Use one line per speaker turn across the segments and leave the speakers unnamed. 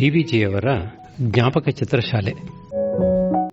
ಡಿವಿಜಿಯವರ ಜ್ಞಾಪಕ ಚಿತ್ರಶಾಲೆ.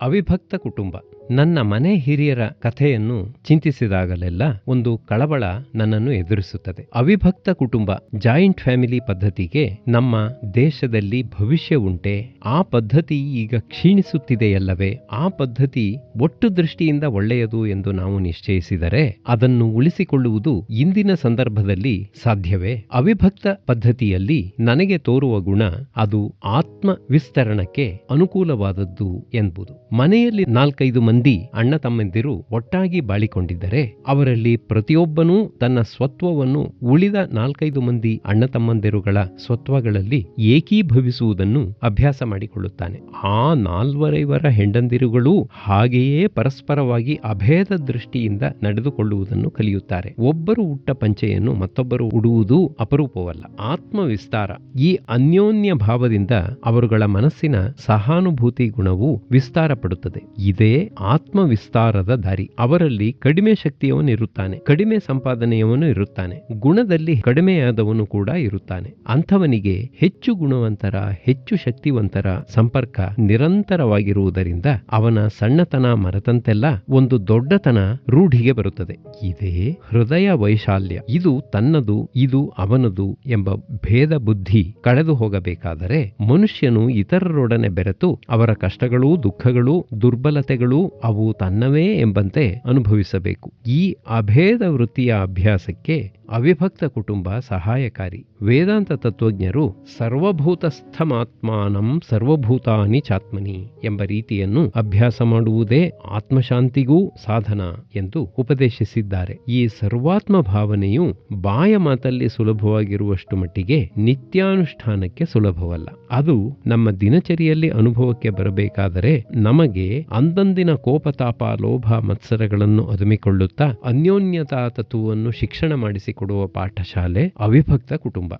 ಅವಿಭಕ್ತ ಕುಟುಂಬ. ನನ್ನ ಮನೆ ಹಿರಿಯರ ಕಥೆಯನ್ನು ಚಿಂತಿಸಿದಾಗಲೆಲ್ಲ ಒಂದು ಕಳವಳ ನನ್ನನ್ನು ಎದುರಿಸುತ್ತದೆ. ಅವಿಭಕ್ತ ಕುಟುಂಬ ಜಾಯಿಂಟ್ ಫ್ಯಾಮಿಲಿ ಪದ್ಧತಿಗೆ ನಮ್ಮ ದೇಶದಲ್ಲಿ ಭವಿಷ್ಯ ಉಂಟೆ, ಆ ಪದ್ಧತಿ ಈಗ ಕ್ಷೀಣಿಸುತ್ತಿದೆಯಲ್ಲವೇ, ಆ ಪದ್ಧತಿ ಒಟ್ಟು ದೃಷ್ಟಿಯಿಂದ ಒಳ್ಳೆಯದು ಎಂದು ನಾವು ನಿಶ್ಚಯಿಸಿದರೆ ಅದನ್ನು ಉಳಿಸಿಕೊಳ್ಳುವುದು ಇಂದಿನ ಸಂದರ್ಭದಲ್ಲಿ ಸಾಧ್ಯವೇ? ಅವಿಭಕ್ತ ಪದ್ಧತಿಯಲ್ಲಿ ನನಗೆ ತೋರುವ ಗುಣ ಅದು ಆತ್ಮ ವಿಸ್ತರಣಕ್ಕೆ ಅನುಕೂಲವಾದದ್ದು ಎಂಬುದು. ಮನೆಯಲ್ಲಿ ನಾಲ್ಕೈದು ಮಂದಿ ಅಣ್ಣ ತಮ್ಮಂದಿರು ಒಟ್ಟಾಗಿ ಬಾಳಿಕೊಂಡಿದ್ದರೆ ಅವರಲ್ಲಿ ಪ್ರತಿಯೊಬ್ಬನೂ ತನ್ನ ಸ್ವತ್ವವನ್ನು ಉಳಿದ ನಾಲ್ಕೈದು ಮಂದಿ ಅಣ್ಣ ತಮ್ಮಂದಿರುಗಳ ಸ್ವತ್ವಗಳಲ್ಲಿ ಏಕೀಭವಿಸುವುದನ್ನು ಅಭ್ಯಾಸ ಮಾಡಿಕೊಳ್ಳುತ್ತಾನೆ. ಆ ನಾಲ್ವರೈವರ ಹೆಂಡಂದಿರುಗಳು ಹಾಗೆಯೇ ಪರಸ್ಪರವಾಗಿ ಅಭೇದ ದೃಷ್ಟಿಯಿಂದ ನಡೆದುಕೊಳ್ಳುವುದನ್ನು ಕಲಿಯುತ್ತಾರೆ. ಒಬ್ಬರು ಉಟ್ಟ ಪಂಚೆಯನ್ನು ಮತ್ತೊಬ್ಬರು ಉಡುವುದು ಅಪರೂಪವಲ್ಲ. ಆತ್ಮವಿಸ್ತಾರ. ಈ ಅನ್ಯೋನ್ಯ ಭಾವದಿಂದ ಅವರುಗಳ ಮನಸ್ಸಿನ ಸಹಾನುಭೂತಿ ಗುಣವು ವಿಸ್ತಾರ ಪಡುತ್ತದೆ ಇದೇ ಆತ್ಮವಿಸ್ತಾರದ ದಾರಿ. ಅವರಲ್ಲಿ ಕಡಿಮೆ ಶಕ್ತಿಯವನು ಇರುತ್ತಾನೆ. ಕಡಿಮೆ ಸಂಪಾದನೆಯವನು ಇರುತ್ತಾನೆ. ಗುಣದಲ್ಲಿ ಕಡಿಮೆಯಾದವನು ಕೂಡ ಇರುತ್ತಾನೆ. ಅಂಥವನಿಗೆ ಹೆಚ್ಚು ಗುಣವಂತರ, ಹೆಚ್ಚು ಶಕ್ತಿವಂತರ ಸಂಪರ್ಕ ನಿರಂತರವಾಗಿರುವುದರಿಂದ ಅವನ ಸಣ್ಣತನ ಮರೆತಂತೆಲ್ಲ ಒಂದು ದೊಡ್ಡತನ ರೂಢಿಗೆ ಬರುತ್ತದೆ. ಇದೇ ಹೃದಯ ವೈಶಾಲ್ಯ. ಇದು ತನ್ನದು, ಇದು ಅವನದು ಎಂಬ ಭೇದ ಬುದ್ಧಿ ಕಳೆದು ಹೋಗಬೇಕಾದರೆ ಮನುಷ್ಯನು ಇತರರೊಡನೆ ಬೆರೆತು ಅವರ ಕಷ್ಟಗಳು ದುಃಖಗಳು ದುರ್ಬಲತೆಗಳು ಅವು ತನ್ನವೇ ಎಂಬಂತೆ ಅನುಭವಿಸಬೇಕು. ಈ ಅಭೇದ ವೃತ್ತಿಯ ಅಭ್ಯಾಸಕ್ಕೆ ಅವಿಭಕ್ತ ಕುಟುಂಬ ಸಹಾಯಕಾರಿ. ವೇದಾಂತ ತತ್ವಜ್ಞರು ಸರ್ವಭೂತಸ್ಥಮಾತ್ಮಾನಂ ಸರ್ವಭೂತಾನಿ ಚಾತ್ಮನಿ ಎಂಬ ರೀತಿಯನ್ನು ಅಭ್ಯಾಸ ಮಾಡುವುದೇ ಆತ್ಮಶಾಂತಿಗೂ ಸಾಧನ ಎಂದು ಉಪದೇಶಿಸಿದ್ದಾರೆ. ಈ ಸರ್ವಾತ್ಮ ಭಾವನೆಯು ಬಾಯ ಮಾತಲ್ಲಿ ಸುಲಭವಾಗಿರುವಷ್ಟು ಮಟ್ಟಿಗೆ ನಿತ್ಯಾನುಷ್ಠಾನಕ್ಕೆ ಸುಲಭವಲ್ಲ. ಅದು ನಮ್ಮ ದಿನಚರಿಯಲ್ಲಿ ಅನುಭವಕ್ಕೆ ಬರಬೇಕಾದರೆ ನಮಗೆ ಅಂದಂದಿನ ಕೋಪತಾಪ ಲೋಭ ಮತ್ಸರಗಳನ್ನು ಅದುಮಿಕೊಳ್ಳುತ್ತಾ ಅನ್ಯೋನ್ಯತಾ ತತ್ವವನ್ನು ಶಿಕ್ಷಣ ಮಾಡಿಸಿಕೊಡುವ ಪಾಠಶಾಲೆ ಅವಿಭಕ್ತ ಕುಟುಂಬ.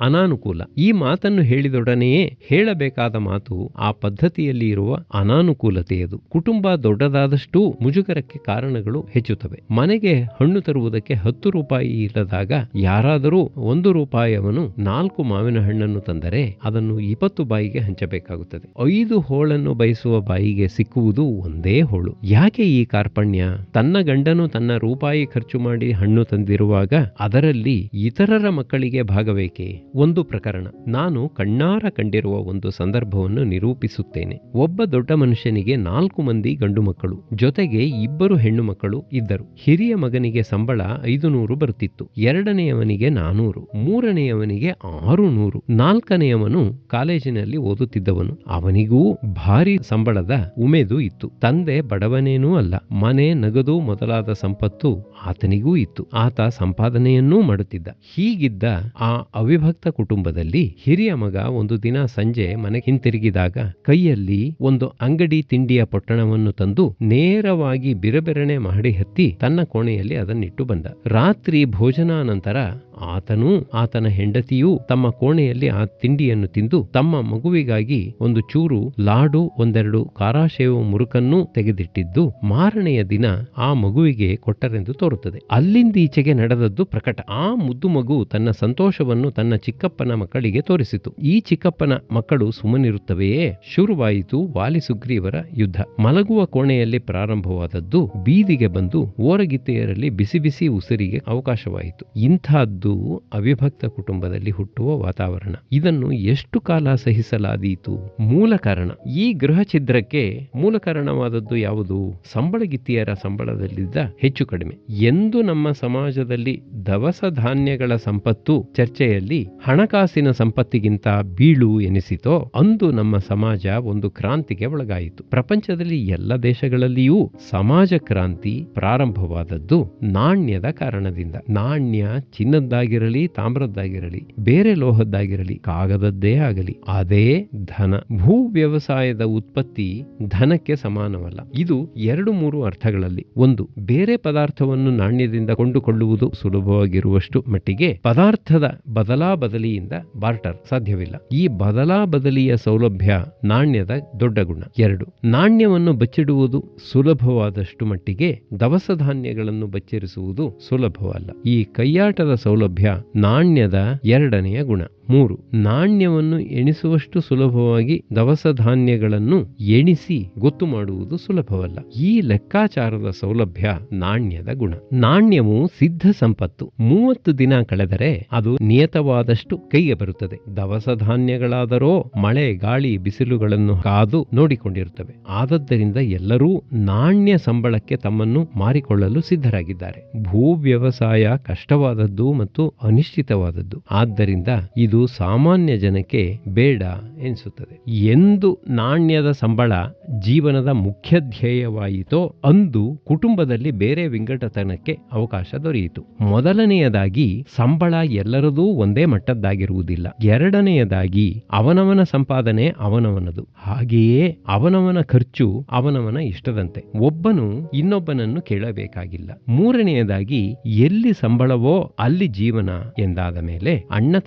ಅನಾನುಕೂಲ. ಈ ಮಾತನ್ನು ಹೇಳಿದೊಡನೆಯೇ ಹೇಳಬೇಕಾದ ಮಾತು ಆ ಪದ್ಧತಿಯಲ್ಲಿ ಇರುವ ಅನಾನುಕೂಲತೆಯದು ಕುಟುಂಬ ದೊಡ್ಡದಾದಷ್ಟೂ ಮುಜುಗರಕ್ಕೆ ಕಾರಣಗಳು ಹೆಚ್ಚುತ್ತವೆ. ಮನೆಗೆ ಹಣ್ಣು ತರುವುದಕ್ಕೆ ಹತ್ತು ರೂಪಾಯಿ ಇಲ್ಲದಾಗ ಯಾರಾದರೂ ಒಂದು ರೂಪಾಯಿಯವನು ನಾಲ್ಕು ಮಾವಿನ ಹಣ್ಣನ್ನು ತಂದರೆ ಅದನ್ನು ಇಪ್ಪತ್ತು ಬಾಯಿಗೆ ಹಂಚಬೇಕಾಗುತ್ತದೆ. ಐದು ಹೋಳನ್ನು ಬಯಸುವ ಬಾಯಿಗೆ ಸಿಕ್ಕುವುದು ಒಂದೇ ಹೋಳು. ಯಾಕೆ ಈ ಕಾರ್ಪಣ್ಯ? ತನ್ನ ಗಂಡನು ತನ್ನ ರೂಪಾಯಿ ಖರ್ಚು ಮಾಡಿ ಹಣ್ಣು ತಂದಿರುವಾಗ ಅದರಲ್ಲಿ ಇತರರ ಮಕ್ಕಳಿಗೆ ಭಾಗವೇಕೆ ಒಂದು ಪ್ರಕರಣ. ನಾನು ಕಣ್ಣಾರ ಕಂಡಿರುವ ಒಂದು ಸಂದರ್ಭವನ್ನು ನಿರೂಪಿಸುತ್ತೇನೆ. ಒಬ್ಬ ದೊಡ್ಡ ಮನುಷ್ಯನಿಗೆ ನಾಲ್ಕು ಮಂದಿ ಗಂಡು ಮಕ್ಕಳು, ಜೊತೆಗೆ ಇಬ್ಬರು ಹೆಣ್ಣು ಮಕ್ಕಳು ಇದ್ದರು. ಹಿರಿಯ ಮಗನಿಗೆ ಸಂಬಳ ಐದು ನೂರು ಬರುತ್ತಿತ್ತು. ಎರಡನೆಯವನಿಗೆ ನಾನೂರು, ಮೂರನೆಯವನಿಗೆ ಆರು ನೂರು ನಾಲ್ಕನೆಯವನು ಕಾಲೇಜಿನಲ್ಲಿ ಓದುತ್ತಿದ್ದವನು. ಅವನಿಗೂ ಭಾರಿ ಸಂಬಳದ ಉಮೇದು ಇತ್ತು. ತಂದೆ ಬಡವನೇನೂ ಅಲ್ಲ, ಮನೆ ನಗದು ಮೊದಲಾದ ಸಂಪತ್ತು ಆತನಿಗೂ ಇತ್ತು. ಆತ ಸಂಪಾದನೆಯನ್ನೂ ಮಾಡುತ್ತಿದ್ದ. ಹೀಗಿದ್ದ ಆ ಅವಿಭಕ್ತ ಕುಟುಂಬದಲ್ಲಿ ಹಿರಿಯ ಮಗ ಒಂದು ದಿನ ಸಂಜೆ ಮನೆ ಹಿಂತಿರುಗಿದಾಗ ಕೈಯಲ್ಲಿ ಒಂದು ಅಂಗಡಿ ತಿಂಡಿಯ ಪೊಟ್ಟಣವನ್ನು ತಂದು ನೇರವಾಗಿ ಬಿರಬೆರಣೆ ಮಾಡಿ ಹತ್ತಿ ತನ್ನ ಕೋಣೆಯಲ್ಲಿ ಅದನ್ನಿಟ್ಟು ಬಂದ. ರಾತ್ರಿ ಭೋಜನಾನಂತರ ಆತನೂ ಆತನ ಹೆಂಡತಿಯೂ ತಮ್ಮ ಕೋಣೆಯಲ್ಲಿ ಆ ತಿಂಡಿಯನ್ನು ತಿಂದು ತಮ್ಮ ಮಗುವಿಗಾಗಿ ಒಂದು ಚೂರು ಲಾಡು, ಒಂದೆರಡು ಕಾರಾಶೇವು ಮುರುಕನ್ನೂ ತೆಗೆದಿಟ್ಟಿದ್ದು ಮಾರನೆಯ ದಿನ ಆ ಮಗುವಿಗೆ ಕೊಟ್ಟರೆಂದು ತೋರುತ್ತದೆ. ಅಲ್ಲಿಂದೀಚೆಗೆ ನಡೆದದ್ದು ಪ್ರಕಟ. ಆ ಮುದ್ದು ಮಗು ತನ್ನ ಸಂತೋಷವನ್ನು ತನ್ನ ಚಿಕ್ಕಪ್ಪನ ಮಕ್ಕಳಿಗೆ ತೋರಿಸಿತು. ಈ ಚಿಕ್ಕಪ್ಪನ ಮಕ್ಕಳು ಸುಮ್ಮನಿರುತ್ತವೆಯೇ ಶುರುವಾಯಿತು ವಾಲಿ ಸುಗ್ರೀವರ ಯುದ್ಧ. ಮಲಗುವ ಕೋಣೆಯಲ್ಲಿ ಪ್ರಾರಂಭವಾದದ್ದು ಬೀದಿಗೆ ಬಂದು ಓರಗಿತ್ತೆಯರಲ್ಲಿ ಬಿಸಿ ಬಿಸಿ ಉಸಿರಿಗೆ ಅವಕಾಶವಾಯಿತು. ಇಂಥದ್ದು ಅವಿಭಕ್ತ ಕುಟುಂಬದಲ್ಲಿ ಹುಟ್ಟುವ ವಾತಾವರಣ. ಇದನ್ನು ಎಷ್ಟು ಕಾಲ ಸಹಿಸಲಾದೀತು? ಮೂಲ ಕಾರಣ. ಈ ಗೃಹ ಛಿದ್ರಕ್ಕೆ ಮೂಲ ಕಾರಣವಾದದ್ದು ಯಾವುದು? ಸಂಬಳಗಿತ್ತಿಯರ ಸಂಬಳದಲ್ಲಿದ್ದ ಹೆಚ್ಚು ಕಡಿಮೆ. ಎಂದು ನಮ್ಮ ಸಮಾಜದಲ್ಲಿ ದವಸ ಧಾನ್ಯಗಳ ಸಂಪತ್ತು ಚರ್ಚೆಯಲ್ಲಿ ಹಣಕಾಸಿನ ಸಂಪತ್ತಿಗಿಂತ ಬೀಳು ಎನಿಸಿತೋ ಅಂದು ನಮ್ಮ ಸಮಾಜ ಒಂದು ಕ್ರಾಂತಿಗೆ ಒಳಗಾಯಿತು. ಪ್ರಪಂಚದಲ್ಲಿ ಎಲ್ಲ ದೇಶಗಳಲ್ಲಿಯೂ ಸಮಾಜ ಕ್ರಾಂತಿ ಪ್ರಾರಂಭವಾದದ್ದು ನಾಣ್ಯದ ಕಾರಣದಿಂದ. ನಾಣ್ಯ ಚಿನ್ನದ್ದಾಗಿರಲಿ, ತಾಮ್ರದ್ದಾಗಿರಲಿ, ಬೇರೆ ಲೋಹದ್ದಾಗಿರಲಿ, ಕಾಗದದ್ದೇ ಆಗಲಿ, ಅದೇ ಧನ. ಭೂ ವ್ಯವಸಾಯದ ಉತ್ಪತ್ತಿ ಧನಕ್ಕೆ ಸಮಾನವಲ್ಲ. ಇದು ಎರಡು ಮೂರು ಅರ್ಥಗಳಲ್ಲಿ ಒಂದು. ಬೇರೆ ಪದಾರ್ಥವನ್ನು ನಾಣ್ಯದಿಂದ ಕೊಂಡುಕೊಳ್ಳುವುದು ಸುಲಭವಾಗಿರುವಷ್ಟು ಮಟ್ಟಿಗೆ ಪದಾರ್ಥದ ಬದಲಾ ಬದಲಿಯಿಂದ ಬಾರ್ಟರ್ ಸಾಧ್ಯವಿಲ್ಲ. ಈ ಬದಲಾ ಬದಲಿಯ ಸೌಲಭ್ಯ ನಾಣ್ಯದ ದೊಡ್ಡ ಗುಣ. ಎರಡು, ನಾಣ್ಯವನ್ನು ಬಚ್ಚಿಡುವುದು ಸುಲಭವಾದಷ್ಟು ಮಟ್ಟಿಗೆ ದವಸ ಧಾನ್ಯಗಳನ್ನು ಬಚ್ಚರಿಸುವುದು ಸುಲಭವಲ್ಲ. ಈ ಕೈಯಾಟದ ಸೌಲಭ್ಯ ನಾಣ್ಯದ ಎರಡನೆಯ ಗುಣ. ಮೂರು, ನಾಣ್ಯವನ್ನು ಎಣಿಸುವಷ್ಟು ಸುಲಭವಾಗಿ ದವಸ ಧಾನ್ಯಗಳನ್ನು ಎಣಿಸಿ ಗೊತ್ತು ಮಾಡುವುದು ಸುಲಭವಲ್ಲ. ಈ ಲೆಕ್ಕಾಚಾರದ ಸೌಲಭ್ಯ ನಾಣ್ಯದ ಗುಣ. ನಾಣ್ಯವು ಸಿದ್ಧ ಸಂಪತ್ತು. ಮೂವತ್ತು ದಿನ ಕಳೆದರೆ ಅದು ನಿಯತವಾದಷ್ಟು ಕೈಗೆ ಬರುತ್ತದೆ. ದವಸ ಧಾನ್ಯಗಳಾದರೋ ಮಳೆ, ಗಾಳಿ, ಬಿಸಿಲುಗಳನ್ನು ಕಾದು ನೋಡಿಕೊಂಡಿರುತ್ತವೆ. ಆದದ್ದರಿಂದ ಎಲ್ಲರೂ ನಾಣ್ಯ ಸಂಬಳಕ್ಕೆ ತಮ್ಮನ್ನು ಮಾರಿಕೊಳ್ಳಲು ಸಿದ್ಧರಾಗಿದ್ದಾರೆ. ಭೂ ವ್ಯವಸಾಯ ಕಷ್ಟವಾದದ್ದು ಮತ್ತು ಅನಿಶ್ಚಿತವಾದದ್ದು. ಆದ್ದರಿಂದ ಇದು ಸಾಮಾನ್ಯ ಜನಕ್ಕೆ ಬೇಡ ಎನಿಸುತ್ತದೆ ಎಂದು ನಾಣ್ಯದ ಸಂಬಳ ಜೀವನದ ಮುಖ್ಯ ಧ್ಯೇಯವಾಯಿತೋ ಅಂದು ಕುಟುಂಬದಲ್ಲಿ ಬೇರೆ ವಿಂಗಡತನಕ್ಕೆ ಅವಕಾಶ ದೊರೆಯಿತು. ಮೊದಲನೆಯದಾಗಿ ಸಂಬಳ ಎಲ್ಲರದೂ ಒಂದೇ ಮಟ್ಟದ್ದಾಗಿರುವುದಿಲ್ಲ. ಎರಡನೆಯದಾಗಿ ಅವನವನ ಸಂಪಾದನೆ ಅವನವನದು. ಹಾಗೆಯೇ ಅವನವನ ಖರ್ಚು ಅವನವನ ಇಷ್ಟದಂತೆ. ಒಬ್ಬನು ಇನ್ನೊಬ್ಬನನ್ನು ಕೇಳಬೇಕಾಗಿಲ್ಲ. ಮೂರನೆಯದಾಗಿ ಎಲ್ಲಿ ಸಂಬಳವೋ ಅಲ್ಲಿ ಜೀವನ ಎಂದಾದ ಮೇಲೆ ಅಣ್ಣ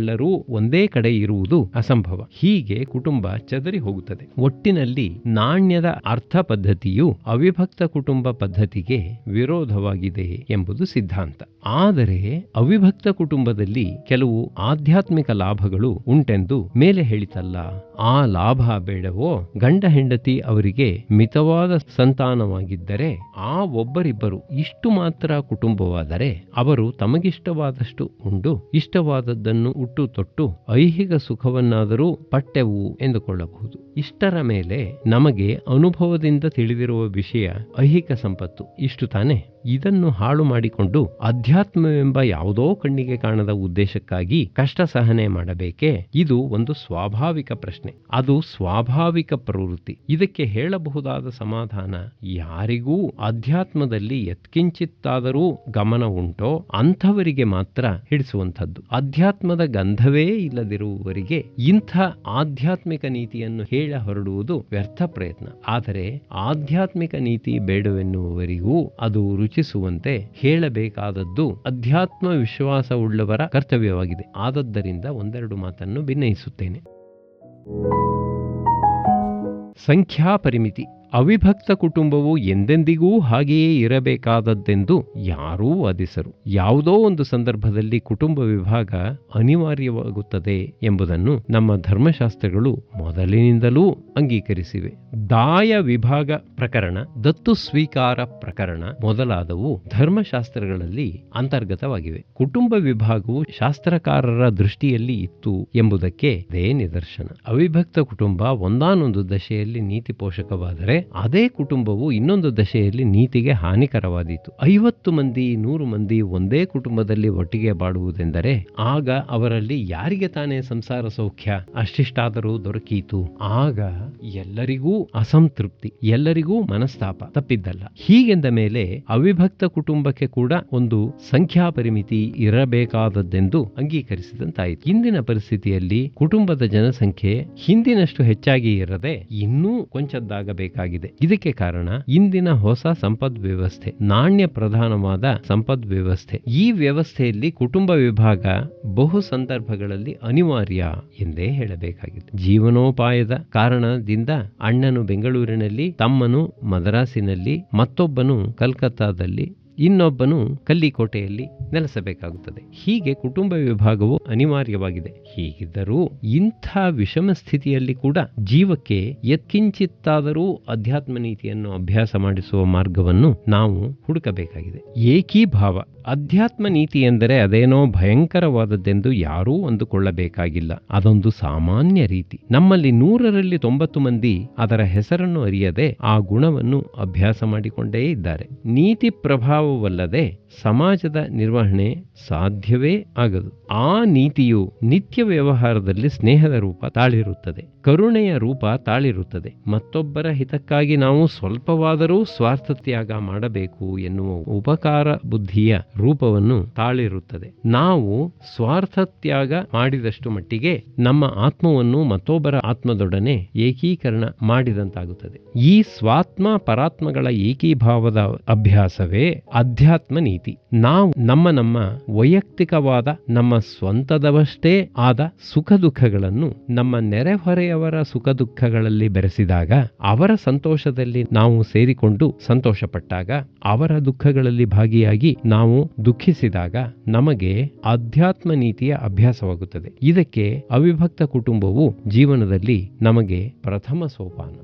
ತಮ್ಮಂದಿರೆಲ್ಲರೂ ಒಂದೇ ಕಡೆ ಇರುವುದು ಅಸಂಭವ. ಹೀಗೆ ಕುಟುಂಬ ಚದರಿ ಹೋಗುತ್ತದೆ. ಒಟ್ಟಿನಲ್ಲಿ ನಾಣ್ಯದ ಅರ್ಥ ಪದ್ಧತಿಯು ಅವಿಭಕ್ತ ಕುಟುಂಬ ಪದ್ಧತಿಗೆ ವಿರೋಧವಾಗಿದೆ ಎಂಬುದು ಸಿದ್ಧಾಂತ. ಆದರೆ ಅವಿಭಕ್ತ ಕುಟುಂಬದಲ್ಲಿ ಕೆಲವು ಆಧ್ಯಾತ್ಮಿಕ ಲಾಭಗಳು ಉಂಟೆಂದು ಮೇಲೆ ಹೇಳಿತಲ್ಲ. ಆ ಲಾಭ ಬೇಡವೋ? ಗಂಡ ಹೆಂಡತಿ ಅವರಿಗೆ ಮಿತವಾದ ಸಂತಾನವಾಗಿದ್ದರೆ ಆ ಒಬ್ಬರಿಬ್ಬರು ಇಷ್ಟು ಮಾತ್ರ ಕುಟುಂಬವಾದರೆ ಅವರು ತಮಗಿಷ್ಟವಾದಷ್ಟು ಉಂಡು, ಇಷ್ಟವಾದದ್ದನ್ನು ಉಟ್ಟು ತೊಟ್ಟು ಐಹಿಕ ಸುಖವನ್ನಾದರೂ ಪಟ್ಟೆವು ಎಂದುಕೊಳ್ಳಬಹುದು. ಇಷ್ಟರ ಮೇಲೆ ನಮಗೆ ಅನುಭವದಿಂದ ತಿಳಿದಿರುವ ವಿಷಯ ಐಹಿಕ ಸಂಪತ್ತು. ಇಷ್ಟು ತಾನೆ. ಇದನ್ನು ಹಾಳು ಮಾಡಿಕೊಂಡು ಅಧ್ಯಾತ್ಮವೆಂಬ ಯಾವುದೋ ಕಣ್ಣಿಗೆ ಕಾಣದ ಉದ್ದೇಶಕ್ಕಾಗಿ ಕಷ್ಟ ಸಹನೆ ಮಾಡಬೇಕೆ? ಇದು ಒಂದು ಸ್ವಾಭಾವಿಕ ಪ್ರಶ್ನೆ. ಅದು ಸ್ವಾಭಾವಿಕ ಪ್ರವೃತ್ತಿ. ಇದಕ್ಕೆ ಹೇಳಬಹುದಾದ ಸಮಾಧಾನ ಯಾರಿಗೂ ಅಧ್ಯಾತ್ಮದಲ್ಲಿ ಎತ್ಕಿಂಚಿತ್ತಾದರೂ ಗಮನ ಉಂಟೋ ಅಂಥವರಿಗೆ ಮಾತ್ರ ಹಿಡಿಸುವಂಥದ್ದು. ಅಧ್ಯಾತ್ಮದ ಗಂಧವೇ ಇಲ್ಲದಿರುವವರಿಗೆ ಇಂಥ ಆಧ್ಯಾತ್ಮಿಕ ನೀತಿಯನ್ನು ಹೇಳ ಹೊರಡುವುದು ವ್ಯರ್ಥ ಪ್ರಯತ್ನ. ಆದರೆ ಆಧ್ಯಾತ್ಮಿಕ ನೀತಿ ಬೇಡವೆನ್ನುವವರಿಗೂ ಅದು ರುಚಿಸುವಂತೆ ಹೇಳಬೇಕಾದದ್ದು ಅಧ್ಯಾತ್ಮ ವಿಶ್ವಾಸವುಳ್ಳವರ ಕರ್ತವ್ಯವಾಗಿದೆ. ಆದದ್ದರಿಂದ ಒಂದೆರಡು ಮಾತನ್ನು ಭಿನ್ನಯಿಸುತ್ತೇನೆ ಸಂಖ್ಯಾ ಪರಿಮಿತಿ ಅವಿಭಕ್ತ ಕುಟುಂಬವು ಎಂದೆಂದಿಗೂ ಹಾಗೆಯೇ ಇರಬೇಕಾದದ್ದೆಂದು ಯಾರೂ ವಾದಿಸರು. ಯಾವುದೋ ಒಂದು ಸಂದರ್ಭದಲ್ಲಿ ಕುಟುಂಬ ವಿಭಾಗ ಅನಿವಾರ್ಯವಾಗುತ್ತದೆ ಎಂಬುದನ್ನು ನಮ್ಮ ಧರ್ಮಶಾಸ್ತ್ರಗಳು ಮೊದಲಿನಿಂದಲೂ ಅಂಗೀಕರಿಸಿವೆ. ದಾಯ ವಿಭಾಗ ಪ್ರಕರಣ, ದತ್ತು ಸ್ವೀಕಾರ ಪ್ರಕರಣ ಮೊದಲಾದವು ಧರ್ಮಶಾಸ್ತ್ರಗಳಲ್ಲಿ ಅಂತರ್ಗತವಾಗಿವೆ. ಕುಟುಂಬ ವಿಭಾಗವು ಶಾಸ್ತ್ರಕಾರರ ದೃಷ್ಟಿಯಲ್ಲಿ ಇತ್ತು ಎಂಬುದಕ್ಕೆ ಇದೇ ನಿದರ್ಶನ. ಅವಿಭಕ್ತ ಕುಟುಂಬ ಒಂದಾನೊಂದು ದಶೆಯಲ್ಲಿ ನೀತಿ ಪೋಷಕವಾದರೆ ಅದೇ ಕುಟುಂಬವು ಇನ್ನೊಂದು ದಶೆಯಲ್ಲಿ ನೀತಿಗೆ ಹಾನಿಕರವಾದೀತು. ಐವತ್ತು ಮಂದಿ, ನೂರು ಮಂದಿ ಒಂದೇ ಕುಟುಂಬದಲ್ಲಿ ಒಟ್ಟಿಗೆ ಬಾಡುವುದೆಂದರೆ ಆಗ ಅವರಲ್ಲಿ ಯಾರಿಗೆ ತಾನೇ ಸಂಸಾರ ಸೌಖ್ಯ, ಅಷ್ಟಿಷ್ಟಾದರೂ ದೊರಕೀತು. ಆಗ ಎಲ್ಲರಿಗೂ ಅಸಂತೃಪ್ತಿ, ಎಲ್ಲರಿಗೂ ಮನಸ್ತಾಪ ತಪ್ಪಿದ್ದಲ್ಲ. ಹೀಗೆಂದ ಮೇಲೆ ಅವಿಭಕ್ತ ಕುಟುಂಬಕ್ಕೆ ಕೂಡ ಒಂದು ಸಂಖ್ಯಾ ಪರಿಮಿತಿ ಇರಬೇಕಾದದ್ದೆಂದು ಅಂಗೀಕರಿಸಿದಂತಾಯಿತು. ಇಂದಿನ ಪರಿಸ್ಥಿತಿಯಲ್ಲಿ ಕುಟುಂಬದ ಜನಸಂಖ್ಯೆ ಹಿಂದಿನಷ್ಟು ಹೆಚ್ಚಾಗಿ ಇರದೆ ಇನ್ನೂ ಕೊಂಚದ್ದಾಗಬೇಕಾಗಿದೆ ಇದಕ್ಕೆ ಕಾರಣ ಇಂದಿನ ಹೊಸ ಸಂಪದ್ ವ್ಯವಸ್ಥೆ, ನಾಣ್ಯ ಪ್ರಧಾನವಾದ ಸಂಪದ್ ವ್ಯವಸ್ಥೆ. ಈ ವ್ಯವಸ್ಥೆಯಲ್ಲಿ ಕುಟುಂಬ ವಿಭಾಗ ಬಹು ಸಂದರ್ಭಗಳಲ್ಲಿ ಅನಿವಾರ್ಯ ಎಂದೇ ಹೇಳಬೇಕಾಗಿದೆ. ಜೀವನೋಪಾಯದ ಕಾರಣದಿಂದ ಅಣ್ಣನು ಬೆಂಗಳೂರಿನಲ್ಲಿ, ತಮ್ಮನು ಮದ್ರಾಸಿನಲ್ಲಿ, ಮತ್ತೊಬ್ಬನು ಕಲ್ಕತ್ತಾದಲ್ಲಿ, ಇನ್ನೊಬ್ಬನು ಕಲ್ಲಿಕೋಟೆಯಲ್ಲಿ ನೆಲೆಸಬೇಕಾಗುತ್ತದೆ. ಹೀಗೆ ಕುಟುಂಬ ವಿಭಾಗವು ಅನಿವಾರ್ಯವಾಗಿದೆ. ಹೀಗಿದ್ದರೂ ಇಂಥ ವಿಷಮ ಸ್ಥಿತಿಯಲ್ಲಿ ಕೂಡ ಜೀವಕ್ಕೆ ಎತ್ಕಿಂಚಿತ್ತಾದರೂ ಅಧ್ಯಾತ್ಮ ನೀತಿಯನ್ನು ಅಭ್ಯಾಸ ಮಾಡಿಸುವ ಮಾರ್ಗವನ್ನು ನಾವು ಹುಡುಕಬೇಕಾಗಿದೆ. ಏಕೀಭಾವ ಅಧ್ಯಾತ್ಮ ನೀತಿ ಎಂದರೆ ಅದೇನೋ ಭಯಂಕರವಾದದ್ದೆಂದು ಯಾರೂ ಅಂದುಕೊಳ್ಳಬೇಕಾಗಿಲ್ಲ. ಅದೊಂದು ಸಾಮಾನ್ಯ ರೀತಿ. ನಮ್ಮಲ್ಲಿ ನೂರರಲ್ಲಿ ತೊಂಬತ್ತು ಮಂದಿ ಅದರ ಹೆಸರನ್ನು ಅರಿಯದೆ ಆ ಗುಣವನ್ನು ಅಭ್ಯಾಸ ಮಾಡಿಕೊಂಡೇ ಇದ್ದಾರೆ. ನೀತಿ ಪ್ರಭಾವವಲ್ಲದೆ ಸಮಾಜದ ನಿರ್ವಹಣೆ ಸಾಧ್ಯವೇ ಆಗದು. ಆ ನೀತಿಯು ನಿತ್ಯ ವ್ಯವಹಾರದಲ್ಲಿ ಸ್ನೇಹದ ರೂಪ ತಾಳಿರುತ್ತದೆ. ಕರುಣೆಯ ರೂಪ ತಾಳಿರುತ್ತದೆ. ಮತ್ತೊಬ್ಬರ ಹಿತಕ್ಕಾಗಿ ನಾವು ಸ್ವಲ್ಪವಾದರೂ ಸ್ವಾರ್ಥ ತ್ಯಾಗ ಮಾಡಬೇಕು ಎನ್ನುವ ಉಪಕಾರ ಬುದ್ಧಿಯ ರೂಪವನ್ನು ತಾಳಿರುತ್ತದೆ. ನಾವು ಸ್ವಾರ್ಥ ತ್ಯಾಗ ಮಾಡಿದಷ್ಟು ಮಟ್ಟಿಗೆ ನಮ್ಮ ಆತ್ಮವನ್ನು ಮತ್ತೊಬ್ಬರ ಆತ್ಮದೊಡನೆ ಏಕೀಕರಣ ಮಾಡಿದಂತಾಗುತ್ತದೆ. ಈ ಸ್ವಾತ್ಮ ಪರಾತ್ಮಗಳ ಏಕೀಭಾವದ ಅಭ್ಯಾಸವೇ ಅಧ್ಯಾತ್ಮ ನೀತಿ. ನಾವು ನಮ್ಮ ನಮ್ಮ ವೈಯಕ್ತಿಕವಾದ ನಮ್ಮ ಸ್ವಂತದವಷ್ಟೇ ಆದ ಸುಖ ದುಃಖಗಳನ್ನು ನಮ್ಮ ನೆರೆಹೊರೆಯವರ ಸುಖ ದುಃಖಗಳಲ್ಲಿ ಬೆರೆಸಿದಾಗ ಅವರ ಸಂತೋಷದಲ್ಲಿ ನಾವು ಸೇರಿಕೊಂಡು ಸಂತೋಷಪಟ್ಟಾಗ ಅವರ ದುಃಖಗಳಲ್ಲಿ ಭಾಗಿಯಾಗಿ ನಾವು ದುಃಖಿಸಿದಾಗ ನಮಗೆ ಅಧ್ಯಾತ್ಮ ನೀತಿಯ ಅಭ್ಯಾಸವಾಗುತ್ತದೆ. ಇದಕ್ಕೆ ಅವಿಭಕ್ತ ಕುಟುಂಬವು ಜೀವನದಲ್ಲಿ ನಮಗೆ ಪ್ರಥಮ ಸೋಪಾನ.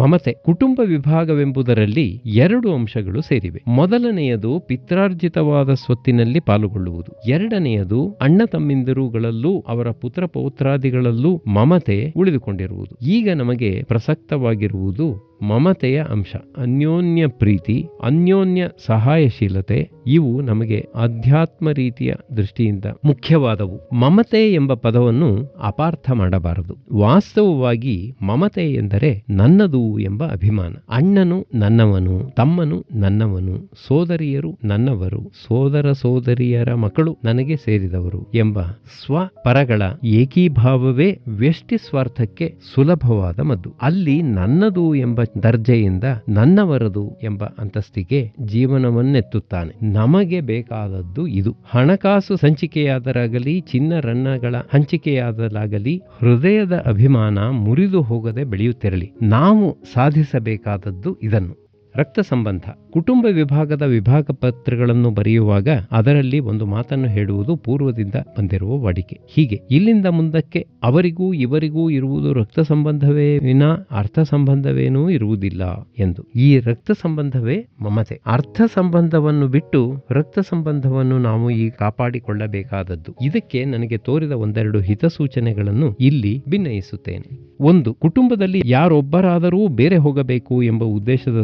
ಮಮತೆ ಕುಟುಂಬ ವಿಭಾಗವೆಂಬುದರಲ್ಲಿ ಎರಡು ಅಂಶಗಳು ಸೇರಿವೆ. ಮೊದಲನೆಯದು ಪಿತ್ರಾರ್ಜಿತವಾದ ಸ್ವತ್ತಿನಲ್ಲಿ ಪಾಲುಗೊಳ್ಳುವುದು. ಎರಡನೆಯದು ಅಣ್ಣ ತಮ್ಮಿಂದಿರುಗಳಲ್ಲೂ ಅವರ ಪುತ್ರ ಪೌತ್ರಾದಿಗಳಲ್ಲೂ ಮಮತೆ ಉಳಿದುಕೊಂಡಿರುವುದು. ಈಗ ನಮಗೆ ಪ್ರಸಕ್ತವಾಗಿರುವುದು ಮಮತೆಯ ಅಂಶ, ಅನ್ಯೋನ್ಯ ಪ್ರೀತಿ, ಅನ್ಯೋನ್ಯ ಸಹಾಯಶೀಲತೆ, ಇವು ನಮಗೆ ಅಧ್ಯಾತ್ಮ ರೀತಿಯ ದೃಷ್ಟಿಯಿಂದ ಮುಖ್ಯವಾದವು. ಮಮತೆ ಎಂಬ ಪದವನ್ನು ಅಪಾರ್ಥ ಮಾಡಬಾರದು. ವಾಸ್ತವವಾಗಿ ಮಮತೆ ಎಂದರೆ ನನ್ನದು ಎಂಬ ಅಭಿಮಾನ. ಅಣ್ಣನು ನನ್ನವನು, ತಮ್ಮನು ನನ್ನವನು, ಸೋದರಿಯರು ನನ್ನವರು, ಸೋದರ ಸೋದರಿಯರ ಮಕ್ಕಳು ನನಗೆ ಸೇರಿದವರು ಎಂಬ ಸ್ವ ಪರಗಳ ಏಕೀಭಾವವೇ ವ್ಯಷ್ಟಿ ಸ್ವಾರ್ಥಕ್ಕೆ ಸುಲಭವಾದ ಮದ್ದು. ಅಲ್ಲಿ ನನ್ನದು ಎಂಬ ದರ್ಜೆಯಿಂದ ನನ್ನವರದು ಎಂಬ ಅಂತಸ್ತಿಗೆ ಜೀವನವನ್ನೆತ್ತುತ್ತಾನೆ. ನಮಗೆ ಬೇಕಾದದ್ದು ಇದು. ಹಣಕಾಸು ಸಂಚಿಕೆಯಾದರಾಗಲಿ, ಚಿನ್ನ ರನ್ನಗಳ ಹಂಚಿಕೆಯಾದಲಾಗಲಿ, ಹೃದಯದ ಅಭಿಮಾನ ಮುರಿದು ಹೋಗದೆ ಬೆಳೆಯುತ್ತಿರಲಿ. ನಾವು ಸಾಧಿಸಬೇಕಾದದ್ದು ಇದನ್ನು. ರಕ್ತ ಸಂಬಂಧ. ಕುಟುಂಬ ವಿಭಾಗದ ವಿಭಾಗ ಪತ್ರಗಳನ್ನು ಬರೆಯುವಾಗ ಅದರಲ್ಲಿ ಒಂದು ಮಾತನ್ನು ಹೇಳುವುದು ಪೂರ್ವದಿಂದ ಬಂದಿರುವ ವಾಡಿಕೆ. ಹೀಗೆ ಇಲ್ಲಿಂದ ಮುಂದಕ್ಕೆ ಅವರಿಗೂ ಇವರಿಗೂ ಇರುವುದು ರಕ್ತ ಸಂಬಂಧವೇ ವಿನ, ಅರ್ಥ ಸಂಬಂಧವೇನೂ ಇರುವುದಿಲ್ಲ ಎಂದು. ಈ ರಕ್ತ ಸಂಬಂಧವೇ ಮಮತೆ. ಅರ್ಥ ಸಂಬಂಧವನ್ನು ಬಿಟ್ಟು ರಕ್ತ ಸಂಬಂಧವನ್ನು ನಾವು ಈ ಕಾಪಾಡಿಕೊಳ್ಳಬೇಕಾದದ್ದು. ಇದಕ್ಕೆ ನನಗೆ ತೋರಿದ ಒಂದೆರಡು ಹಿತಸೂಚನೆಗಳನ್ನು ಇಲ್ಲಿ ಭಿನ್ನಯಿಸುತ್ತೇನೆ ಒಂದು, ಕುಟುಂಬದಲ್ಲಿ ಯಾರೊಬ್ಬರಾದರೂ ಬೇರೆ ಹೋಗಬೇಕು ಎಂಬ ಉದ್ದೇಶದ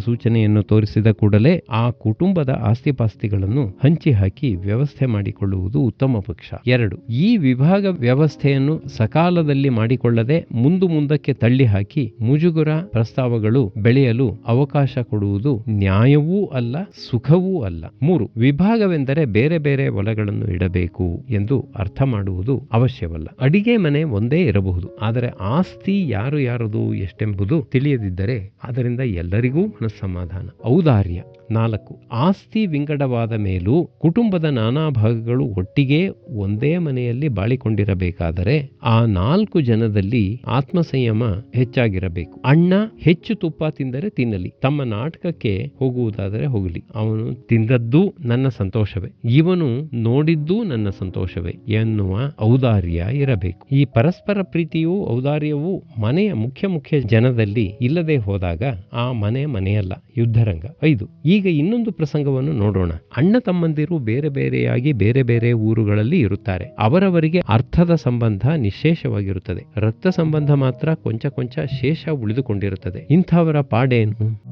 ಸೂಚನೆಯನ್ನು ತೋರಿಸಿದ ಕೂಡಲೇ ಆ ಕುಟುಂಬದ ಆಸ್ತಿಪಾಸ್ತಿಗಳನ್ನು ಹಂಚಿ ಹಾಕಿ ವ್ಯವಸ್ಥೆ ಮಾಡಿಕೊಳ್ಳುವುದು ಉತ್ತಮ ಪಕ್ಷ. ಎರಡು, ಈ ವಿಭಾಗ ವ್ಯವಸ್ಥೆಯನ್ನು ಸಕಾಲದಲ್ಲಿ ಮಾಡಿಕೊಳ್ಳದೆ ಮುಂದು ಮುಂದಕ್ಕೆ ತಳ್ಳಿ ಹಾಕಿ ಮುಜುಗುರ ಪ್ರಸ್ತಾವಗಳು ಬೆಳೆಯಲು ಅವಕಾಶ ಕೊಡುವುದು ನ್ಯಾಯವೂ ಅಲ್ಲ, ಸುಖವೂ ಅಲ್ಲ. ಮೂರು, ವಿಭಾಗವೆಂದರೆ ಬೇರೆ ಬೇರೆ ಒಲಗಳನ್ನು ಇಡಬೇಕು ಎಂದು ಅರ್ಥ ಮಾಡುವುದು ಅವಶ್ಯವಲ್ಲ. ಅಡಿಗೆ ಮನೆ ಒಂದೇ ಇರಬಹುದು, ಆದರೆ ಆಸ್ತಿ ಯಾರು ಯಾರದು ಎಷ್ಟೆಂಬುದು ತಿಳಿಯದಿದ್ದರೆ ಅದರಿಂದ ಎಲ್ಲರಿಗೂ ಮನಸ್ಸಮಾಧಾನ ಔದಾರ್ಯ ನಾಲ್ಕು. ಆಸ್ತಿ ವಿಂಗಡವಾದ ಮೇಲೂ ಕುಟುಂಬದ ನಾನಾ ಭಾಗಗಳು ಒಟ್ಟಿಗೆ ಒಂದೇ ಮನೆಯಲ್ಲಿ ಬಾಳಿಕೊಂಡಿರಬೇಕಾದರೆ ಆ ನಾಲ್ಕು ಜನದಲ್ಲಿ ಆತ್ಮಸಂಯಮ ಹೆಚ್ಚಾಗಿರಬೇಕು. ಅಣ್ಣ ಹೆಚ್ಚು ತುಪ್ಪ ತಿಂದರೆ ತಿನ್ನಲಿ. ತಮ್ಮ ನಾಟಕಕ್ಕೆ ಹೋಗುವುದಾದರೆ ಹೋಗಲಿ. ಅವನು ತಿಂದದ್ದು ನನ್ನ ಸಂತೋಷವೇ. ಇವನು ನೋಡಿದ್ದೂ ನನ್ನ ಸಂತೋಷವೇ ಎನ್ನುವ ಔದಾರ್ಯ ಇರಬೇಕು. ಈ ಪರಸ್ಪರ ಪ್ರೀತಿಯೂ ಔದಾರ್ಯವೂ ಮನೆಯ ಮುಖ್ಯ ಮುಖ್ಯ ಜನದಲ್ಲಿ ಇಲ್ಲದೆ ಹೋದಾಗ ಆ ಮನೆ ಮನೆಯಲ್ಲ. ಯುದ್ಧರಂಗ. ಐದು. ಈಗ ಇನ್ನೊಂದು ಪ್ರಸಂಗವನ್ನು ನೋಡೋಣ. ಅಣ್ಣ ತಮ್ಮಂದಿರು ಬೇರೆ ಬೇರೆಯಾಗಿ ಬೇರೆ ಬೇರೆ ಊರುಗಳಲ್ಲಿ ಇರುತ್ತಾರೆ. ಅವರವರಿಗೆ ಅರ್ಥದ ಸಂಬಂಧ ನಿಶೇಷವಾಗಿರುತ್ತದೆ. ರಕ್ತ ಸಂಬಂಧ ಮಾತ್ರ ಕೊಂಚ ಕೊಂಚ ಶೇಷ ಉಳಿದುಕೊಂಡಿರುತ್ತದೆ. ಇಂಥವರ ಪಾಡೇನು?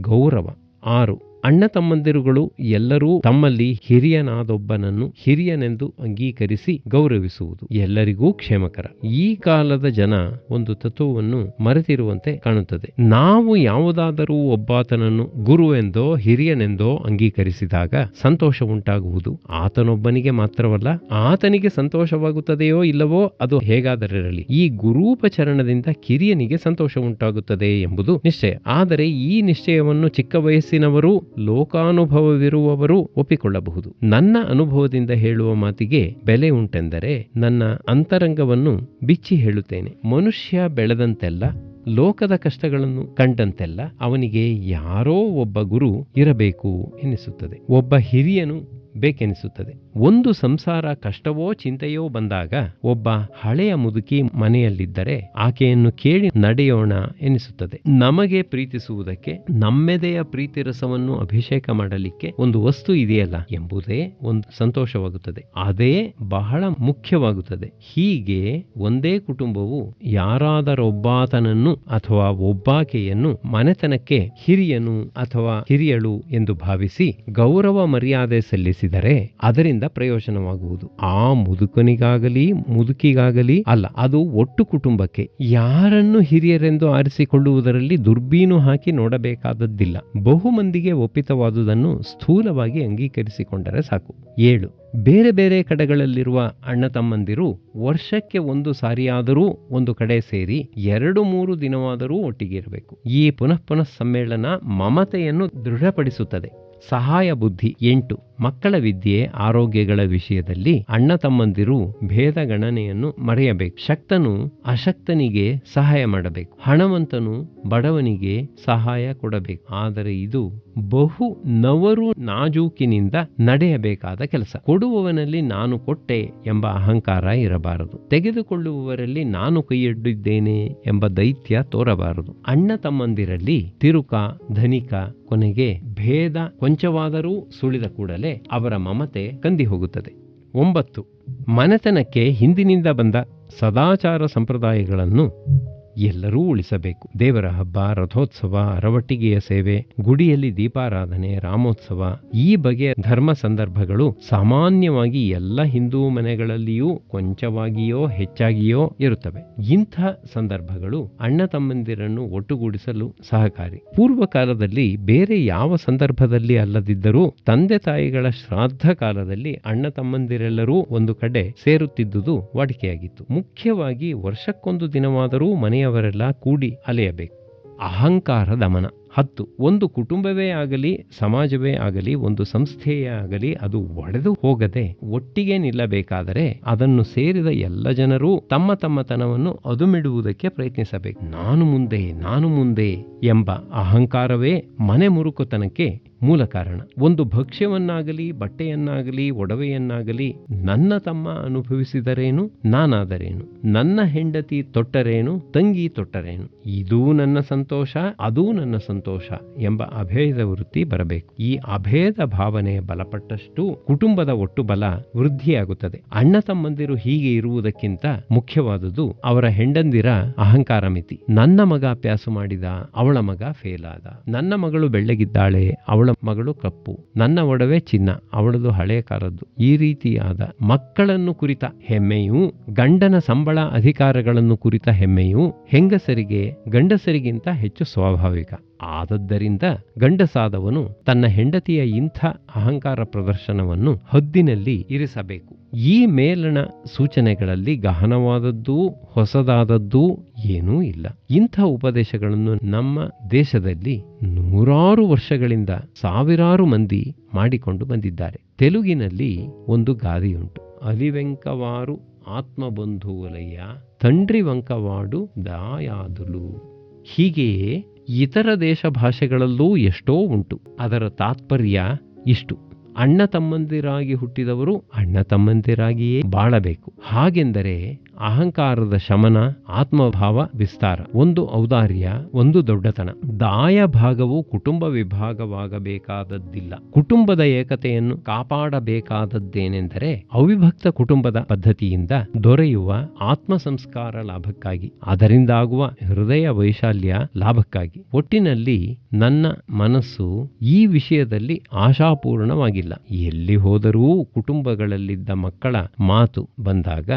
ಗೌರವ. ಆರು. ಅಣ್ಣ ತಮ್ಮಂದಿರುಗಳು ಎಲ್ಲರೂ ತಮ್ಮಲ್ಲಿ ಹಿರಿಯನಾದೊಬ್ಬನನ್ನು ಹಿರಿಯನೆಂದು ಅಂಗೀಕರಿಸಿ ಗೌರವಿಸುವುದು ಎಲ್ಲರಿಗೂ ಕ್ಷೇಮಕರ. ಈ ಕಾಲದ ಜನ ಒಂದು ತತ್ವವನ್ನು ಮರೆತಿರುವಂತೆ ಕಾಣುತ್ತದೆ. ನಾವು ಯಾವುದಾದರೂ ಒಬ್ಬಾತನನ್ನು ಗುರುವೆಂದೋ ಹಿರಿಯನೆಂದೋ ಅಂಗೀಕರಿಸಿದಾಗ ಸಂತೋಷ ಉಂಟಾಗುವುದು ಆತನೊಬ್ಬನಿಗೆ ಮಾತ್ರವಲ್ಲ, ಆತನಿಗೆ ಸಂತೋಷವಾಗುತ್ತದೆಯೋ ಇಲ್ಲವೋ ಅದು ಹೇಗಾದರಿರಲಿ, ಈ ಗುರೂಪಚರಣದಿಂದ ಕಿರಿಯನಿಗೆ ಸಂತೋಷ ಉಂಟಾಗುತ್ತದೆ ಎಂಬುದು ನಿಶ್ಚಯ. ಆದರೆ ಈ ನಿಶ್ಚಯವನ್ನು ಚಿಕ್ಕ ವಯಸ್ಸಿನವರು ಲೋಕಾನುಭವವಿರುವವರು ಒಪ್ಪಿಕೊಳ್ಳಬಹುದು. ನನ್ನ ಅನುಭವದಿಂದ ಹೇಳುವ ಮಾತಿಗೆ ಬೆಲೆ ಉಂಟೆಂದರೆ ನನ್ನ ಅಂತರಂಗವನ್ನು ಬಿಚ್ಚಿ ಹೇಳುತ್ತೇನೆ. ಮನುಷ್ಯ ಬೆಳೆದಂತೆಲ್ಲ, ಲೋಕದ ಕಷ್ಟಗಳನ್ನು ಕಂಡಂತೆಲ್ಲ ಅವನಿಗೆ ಯಾರೋ ಒಬ್ಬ ಗುರು ಇರಬೇಕು ಎನಿಸುತ್ತದೆ ಒಬ್ಬ ಹಿರಿಯನು ಬೇಕೆನಿಸುತ್ತದೆ ಒಂದು ಸಂಸಾರ ಕಷ್ಟವೋ ಚಿಂತೆಯೋ ಬಂದಾಗ ಒಬ್ಬ ಹಳೆಯ ಮುದುಕಿ ಮನೆಯಲ್ಲಿದ್ದರೆ ಆಕೆಯನ್ನು ಕೇಳಿ ನಡೆಯೋಣ ಎನಿಸುತ್ತದೆ. ನಮಗೆ ಪ್ರೀತಿಸುವುದಕ್ಕೆ, ನಮ್ಮೆದೆಯ ಪ್ರೀತಿ ರಸವನ್ನು ಅಭಿಷೇಕ ಮಾಡಲಿಕ್ಕೆ ಒಂದು ವಸ್ತು ಇದೆಯಲ್ಲ ಎಂಬುದೇ ಒಂದು ಸಂತೋಷವಾಗುತ್ತದೆ. ಅದೇ ಬಹಳ ಮುಖ್ಯವಾಗುತ್ತದೆ. ಹೀಗೆ ಒಂದೇ ಕುಟುಂಬವು ಯಾರಾದರೊಬ್ಬಾತನನ್ನು ಅಥವಾ ಒಬ್ಬಾಕೆಯನ್ನು ಮನೆತನಕ್ಕೆ ಹಿರಿಯನು ಅಥವಾ ಹಿರಿಯಳು ಎಂದು ಭಾವಿಸಿ ಗೌರವ ಮರ್ಯಾದೆ ಸಲ್ಲಿಸಿದರೆ, ಅದರಿಂದ ಪ್ರಯೋಜನವಾಗುವುದು. ಆ ಮುದುಕನಿಗಾಗಲಿ, ಮುದುಕಿಗಾಗಲಿ ಅಲ್ಲ, ಅದು ಒಟ್ಟು ಕುಟುಂಬಕ್ಕೆ. ಯಾರನ್ನು ಹಿರಿಯರೆಂದು ಆರಿಸಿಕೊಳ್ಳುವುದರಲ್ಲಿ ದುರ್ಬೀನು ಹಾಕಿ ನೋಡಬೇಕಾದದ್ದಿಲ್ಲ. ಬಹುಮಂದಿಗೆ ಒಪ್ಪಿತವಾದುದನ್ನು ಸ್ಥೂಲವಾಗಿ ಅಂಗೀಕರಿಸಿಕೊಂಡರೆ ಸಾಕು. ಏಳು. ಬೇರೆ ಬೇರೆ ಕಡೆಗಳಲ್ಲಿರುವ ಅಣ್ಣ ತಮ್ಮಂದಿರು ವರ್ಷಕ್ಕೆ ಒಂದು ಸಾರಿಯಾದರೂ ಒಂದು ಕಡೆ ಸೇರಿ ಎರಡು ಮೂರು ದಿನವಾದರೂ ಒಟ್ಟಿಗೆ ಇರಬೇಕು ಈ ಪುನಃ ಪುನಃ ಸಮ್ಮೇಳನ ಮಮತೆಯನ್ನು ದೃಢಪಡಿಸುತ್ತದೆ. ಸಹಾಯ ಬುದ್ಧಿ ಎಂಟು. ಮಕ್ಕಳ ವಿದ್ಯೆ ಆರೋಗ್ಯಗಳ ವಿಷಯದಲ್ಲಿ ಅಣ್ಣ ತಮ್ಮಂದಿರು ಭೇದ ಗಣನೆಯನ್ನು ಮರೆಯಬೇಕು. ಶಕ್ತನು ಅಶಕ್ತನಿಗೆ ಸಹಾಯ ಮಾಡಬೇಕು. ಹಣವಂತನು ಬಡವನಿಗೆ ಸಹಾಯ ಕೊಡಬೇಕು. ಆದರೆ ಇದು ಬಹು ನವರು ನಾಜೂಕಿನಿಂದ ನಡೆಯಬೇಕಾದ ಕೆಲಸ. ಕೊಡುವವನಲ್ಲಿ ನಾನು ಕೊಟ್ಟೆ ಎಂಬ ಅಹಂಕಾರ ಇರಬಾರದು. ತೆಗೆದುಕೊಳ್ಳುವವರಲ್ಲಿ ನಾನು ಕೈಯೊಡ್ಡಿದ್ದೇನೆ ಎಂಬ ದೈತ್ಯ ತೋರಬಾರದು. ಅಣ್ಣ ತಮ್ಮಂದಿರಲ್ಲಿ ತಿರುಕ ಧನಿಕ ಕೊನೆಗೆ ಭೇದ ಕೊಂಚವಾದರೂ ಸುಳಿದ ಕೂಡಲೇ ಅವರ ಮಮತೆ ಕಂದಿ ಹೋಗುತ್ತದೆ. ಒಂಬತ್ತು. ಮನೆತನಕ್ಕೆ ಹಿಂದಿನಿಂದ ಬಂದ ಸದಾಚಾರ ಸಂಪ್ರದಾಯಗಳನ್ನು ಎಲ್ಲರೂ ಉಳಿಸಬೇಕು. ದೇವರ ಹಬ್ಬ, ರಥೋತ್ಸವ ಅರವಟ್ಟಿಗೆಯ ಸೇವೆ, ಗುಡಿಯಲ್ಲಿ ದೀಪಾರಾಧನೆ, ರಾಮೋತ್ಸವ ಈ ಬಗೆಯ ಧರ್ಮ ಸಂದರ್ಭಗಳು ಸಾಮಾನ್ಯವಾಗಿ ಎಲ್ಲ ಹಿಂದೂ ಮನೆಗಳಲ್ಲಿಯೂ ಕೊಂಚವಾಗಿಯೋ ಹೆಚ್ಚಾಗಿಯೋ ಇರುತ್ತವೆ. ಇಂಥ ಸಂದರ್ಭಗಳು ಅಣ್ಣ ತಮ್ಮಂದಿರನ್ನು ಒಟ್ಟುಗೂಡಿಸಲು ಸಹಕಾರಿ. ಪೂರ್ವ ಕಾಲದಲ್ಲಿ ಬೇರೆ ಯಾವ ಸಂದರ್ಭದಲ್ಲಿ ಅಲ್ಲದಿದ್ದರೂ ತಂದೆ ತಾಯಿಗಳ ಶ್ರಾದ್ದ ಕಾಲದಲ್ಲಿ ಅಣ್ಣ ತಮ್ಮಂದಿರೆಲ್ಲರೂ ಒಂದು ಕಡೆ ಸೇರುತ್ತಿದ್ದುದು ವಾಡಿಕೆಯಾಗಿತ್ತು. ಮುಖ್ಯವಾಗಿ ವರ್ಷಕ್ಕೊಂದು ದಿನವಾದರೂ ಮನೆಯವರೆಲ್ಲ ಕೂಡಿ ಅಲೆಯಬೇಕು. ಅಹಂಕಾರ ದಮನ. ಹತ್ತು, ಒಂದು ಕುಟುಂಬವೇ ಆಗಲಿ, ಸಮಾಜವೇ ಆಗಲಿ, ಒಂದು ಸಂಸ್ಥೆಯೇ ಆಗಲಿ, ಅದು ಒಡೆದು ಹೋಗದೆ ಒಟ್ಟಿಗೆ ನಿಲ್ಲಬೇಕಾದರೆ ಅದನ್ನು ಸೇರಿದ ಎಲ್ಲ ಜನರೂ ತಮ್ಮ ತಮ್ಮತನವನ್ನು ಅದುಮಿಡುವುದಕ್ಕೆ ಪ್ರಯತ್ನಿಸಬೇಕು. ನಾನು ಮುಂದೆ ನಾನು ಮುಂದೆ ಎಂಬ ಅಹಂಕಾರವೇ ಮನೆ ಮುರುಕುತನಕ್ಕೆ ಮೂಲ ಕಾರಣ. ಒಂದು ಭಕ್ಷ್ಯವನ್ನಾಗಲಿ, ಬಟ್ಟೆಯನ್ನಾಗಲಿ, ಒಡವೆಯನ್ನಾಗಲಿ ನನ್ನ ತಮ್ಮ ಅನುಭವಿಸಿದರೇನು, ನಾನಾದರೇನು? ನನ್ನ ಹೆಂಡತಿ ತೊಟ್ಟರೇನು, ತಂಗಿ ತೊಟ್ಟರೇನು? ಇದೂ ನನ್ನ ಸಂತೋಷ, ಅದೂ ನನ್ನ ಸಂತೋಷ ಎಂಬ ಅಭೇದ ವೃತ್ತಿ ಬರಬೇಕು. ಈ ಅಭೇದ ಭಾವನೆ ಬಲಪಟ್ಟಷ್ಟು ಕುಟುಂಬದ ಒಟ್ಟು ಬಲ ವೃದ್ಧಿಯಾಗುತ್ತದೆ. ಅಣ್ಣ ತಮ್ಮಂದಿರು ಹೀಗೆ ಇರುವುದಕ್ಕಿಂತ ಮುಖ್ಯವಾದುದು ಅವರ ಹೆಂಡಂದಿರ ಅಹಂಕಾರ ಮಿತಿ. ನನ್ನ ಮಗ ಅಭ್ಯಾಸ ಮಾಡಿದ, ಅವಳ ಮಗ ಫೇಲ್ ಆದ ನನ್ನ ಮಗಳು ಬೆಳ್ಳಗಿದ್ದಾಳೆ, ಅವಳ ಮಗಳು ಕಪ್ಪು. ನನ್ನ ಒಡವೆ ಚಿನ್ನ, ಅವಳದು ಹಳೆಯ ಕಾಲದ್ದು ಈ ರೀತಿಯಾದ ಮಕ್ಕಳನ್ನು ಕುರಿತ ಹೆಮ್ಮೆಯೂ, ಗಂಡನ ಸಂಬಳ ಅಧಿಕಾರಗಳನ್ನು ಕುರಿತ ಹೆಮ್ಮೆಯೂ ಹೆಂಗಸರಿಗೆ, ಗಂಡಸರಿಗಿಂತ ಹೆಚ್ಚು ಸ್ವಾಭಾವಿಕ. ಆದದ್ದರಿಂದ ಗಂಡಸಾದವನು ತನ್ನ ಹೆಂಡತಿಯ ಇಂಥ ಅಹಂಕಾರ ಪ್ರದರ್ಶನವನ್ನು ಹದ್ದಿನಲ್ಲಿ ಇರಿಸಬೇಕು. ಈ ಮೇಲಣ ಸೂಚನೆಗಳಲ್ಲಿ ಗಹನವಾದದ್ದೂ ಹೊಸದಾದದ್ದೂ ಏನೂ ಇಲ್ಲ. ಇಂಥ ಉಪದೇಶಗಳನ್ನು ನಮ್ಮ ದೇಶದಲ್ಲಿ ನೂರಾರು ವರ್ಷಗಳಿಂದ ಸಾವಿರಾರು ಮಂದಿ ಮಾಡಿಕೊಂಡು ಬಂದಿದ್ದಾರೆ. ತೆಲುಗಿನಲ್ಲಿ ಒಂದು ಗಾದೆಯುಂಟು. ಅಲಿವೆಂಕವಾರು ಆತ್ಮಬಂಧುವಲಯ್ಯ ತಂಡ್ರಿ ವಂಕವಾಡು ದಾಯಾದುಲು. ಹೀಗೆಯೇ ಇತರ ದೇಶ ಭಾಷೆಗಳಲ್ಲೂ ಎಷ್ಟೋ ಉಂಟು. ಅದರ ತಾತ್ಪರ್ಯ ಇಷ್ಟು. ಅಣ್ಣ ತಮ್ಮಂದಿರಾಗಿ ಹುಟ್ಟಿದವರು ಅಣ್ಣ ತಮ್ಮಂದಿರಾಗಿಯೇ ಬಾಳಬೇಕು. ಹಾಗೆಂದರೆ ಅಹಂಕಾರದ ಶಮನ, ಆತ್ಮಭಾವ, ವಿಸ್ತಾರ. ಒಂದು ಔದಾರ್ಯ, ಒಂದು ದೊಡ್ಡತನ. ದಾಯ ಭಾಗವು ಕುಟುಂಬ ವಿಭಾಗವಾಗಬೇಕಾದದ್ದಿಲ್ಲ. ಕುಟುಂಬದ ಏಕತೆಯನ್ನು ಕಾಪಾಡಬೇಕಾದದ್ದೇನೆಂದರೆ ಅವಿಭಕ್ತ ಕುಟುಂಬದ ಪದ್ಧತಿಯಿಂದ ದೊರೆಯುವ ಆತ್ಮ ಸಂಸ್ಕಾರ ಲಾಭಕ್ಕಾಗಿ, ಅದರಿಂದಾಗುವ ಹೃದಯ ವೈಶಾಲ್ಯ ಲಾಭಕ್ಕಾಗಿ. ಒಟ್ಟಿನಲ್ಲಿ ನನ್ನ ಮನಸ್ಸು ಈ ವಿಷಯದಲ್ಲಿ ಆಶಾಪೂರ್ಣವಾಗಿಲ್ಲ. ಎಲ್ಲಿ ಹೋದರೂ ಕುಟುಂಬಗಳಲ್ಲಿದ್ದ ಮಕ್ಕಳ ಮಾತು ಬಂದಾಗ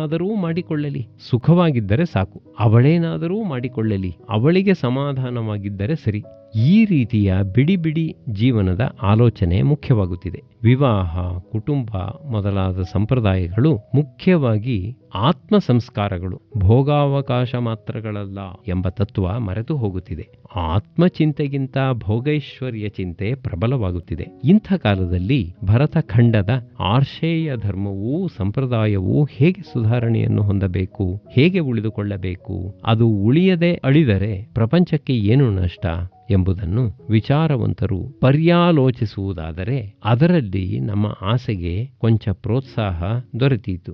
ಅವನೇನಾದರೂ ಮಾಡಿಕೊಳ್ಳಲಿ. ಸುಖವಾಗಿದ್ದರೆ ಸಾಕು. ಅವಳೇನಾದರೂ ಮಾಡಿಕೊಳ್ಳಲಿ. ಅವಳಿಗೆ ಸಮಾಧಾನವಾಗಿದ್ದರೆ ಸರಿ. ಈ ರೀತಿಯ ಬಿಡಿ ಬಿಡಿ ಜೀವನದ ಆಲೋಚನೆ ಮುಖ್ಯವಾಗುತ್ತಿದೆ. ವಿವಾಹ, ಕುಟುಂಬ ಮೊದಲಾದ ಸಂಪ್ರದಾಯಗಳು ಮುಖ್ಯವಾಗಿ ಆತ್ಮ ಸಂಸ್ಕಾರಗಳು ಭೋಗಾವಕಾಶ ಮಾತ್ರಗಳಲ್ಲ ಎಂಬ ತತ್ವ ಮರೆತು ಹೋಗುತ್ತಿದೆ. ಆತ್ಮಚಿಂತೆಗಿಂತ ಭೋಗೈಶ್ವರ್ಯ ಚಿಂತೆ ಪ್ರಬಲವಾಗುತ್ತಿದೆ. ಇಂಥ ಕಾಲದಲ್ಲಿ ಭರತಖಂಡದ ಆರ್ಷೇಯ ಧರ್ಮವೂ ಸಂಪ್ರದಾಯವೂ ಹೇಗೆ ಸುಧಾರಣೆಯನ್ನು ಹೊಂದಬೇಕು, ಹೇಗೆ ಉಳಿದುಕೊಳ್ಳಬೇಕು, ಅದು ಉಳಿಯದೆ ಅಳಿದರೆ ಪ್ರಪಂಚಕ್ಕೆ ಏನು ನಷ್ಟ? ಎಂಬುದನ್ನು ವಿಚಾರವಂತರು ಪರ್ಯಾಲೋಚಿಸುವುದಾದರೆ ಅದರಲ್ಲಿ ನಮ್ಮ ಆಸೆಗೆ ಕೊಂಚ ಪ್ರೋತ್ಸಾಹ ದೊರೆತೀತು.